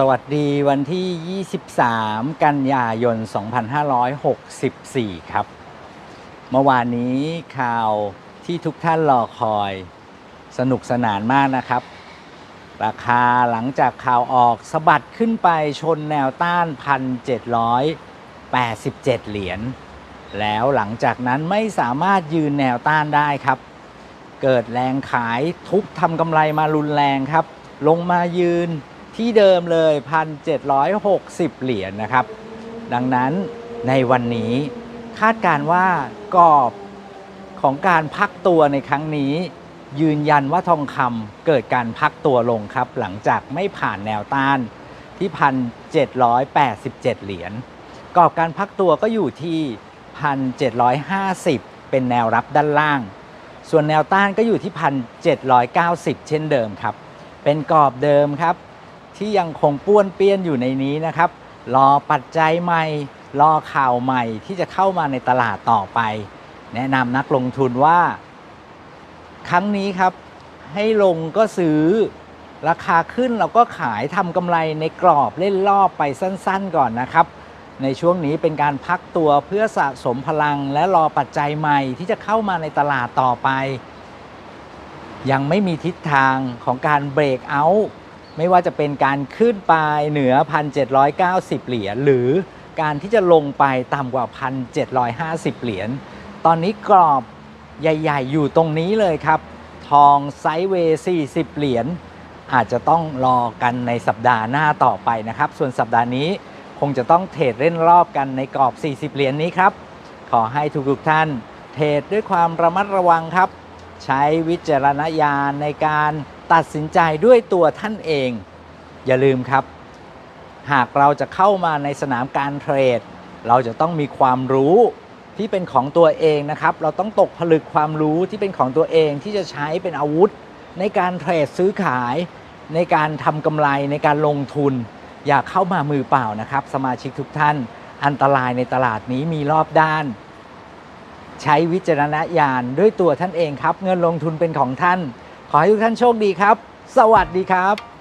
สวัสดีวันที่ 23 กันยายน 2564 ครับ เมื่อวานนี้ข่าวที่ทุกท่านรอคอยสนุกสนานมากนะครับ ราคาหลังจากข่าวออกสะบัดขึ้นไปชนแนวต้าน 1,787 เหรียญ แล้วหลังจากนั้นไม่สามารถยืนแนวต้านได้ครับ เกิดแรงขายทุบทำกำไรมารุนแรงครับ ลงมายืน ที่เดิมเลย 1,760 เหรียญนะครับ ดังนั้นในวันนี้คาดการว่ากรอบของการพักตัวในครั้งนี้ ยืนยันว่าทองคำเกิดการพักตัวลงครับ หลังจากไม่ผ่านแนวต้านที่ 1,787 เหรียญกรอบการพักตัวก็อยู่ที่ 1,750 เป็นแนวรับด้านล่าง ส่วนแนวต้านก็อยู่ที่ 1,790 เช่นเดิมครับ เป็นกรอบเดิมครับ ที่ยังคงป้วนเปี้ยนอยู่ในนี้นะครับ รอปัจจัยใหม่ รอข่าวใหม่ที่จะเข้ามาในตลาดต่อไป แนะนำนักลงทุนว่า ครั้งนี้ครับ ให้ลงก็ซื้อ ราคาขึ้นเราก็ขายทำกำไรในกรอบเล่นรอบไปสั้นๆก่อนนะครับ ในช่วงนี้เป็นการพักตัวเพื่อสะสมพลัง และรอปัจจัยใหม่ที่จะเข้ามาในตลาดต่อไป ยังไม่มีทิศทางของการเบรกเอาท์ ไม่ว่าจะเป็นการขึ้นไปเหนือ 1,790 เหรียญหรือการที่จะลงไปต่ำกว่า 1,750 เหรียญ ตอนนี้กรอบใหญ่ ๆ อยู่ตรงนี้เลยครับ ทองไซด์เวย์40 เหรียญ อาจจะต้องรอกันในสัปดาห์หน้าต่อไปนะครับ ส่วนสัปดาห์นี้คงจะต้องเทรดเล่นรอบกันในกรอบ 40 เหรียญนี้ครับ ขอให้ทุกๆท่านเทรดด้วยความระมัดระวังครับ ใช้วิจารณญาณในการ ตัดสินใจด้วยตัวท่านเอง อย่าลืมครับ หากเราจะเข้ามาในสนามการเทรด เราจะต้องมีความรู้ที่เป็นของตัวเองนะครับ เราต้องตกผลึกความรู้ที่เป็นของตัวเองที่จะใช้เป็นอาวุธ ในการเทรดซื้อขาย ในการทำกำไรในการลงทุน อย่าเข้ามามือเปล่านะครับ สมาชิกทุกท่าน อันตรายในตลาดนี้มีรอบด้าน ใช้วิจารณญาณด้วยตัวท่านเองครับ เงินลงทุนเป็นของท่าน ขอให้ทุกท่านโชคดีครับ สวัสดีครับ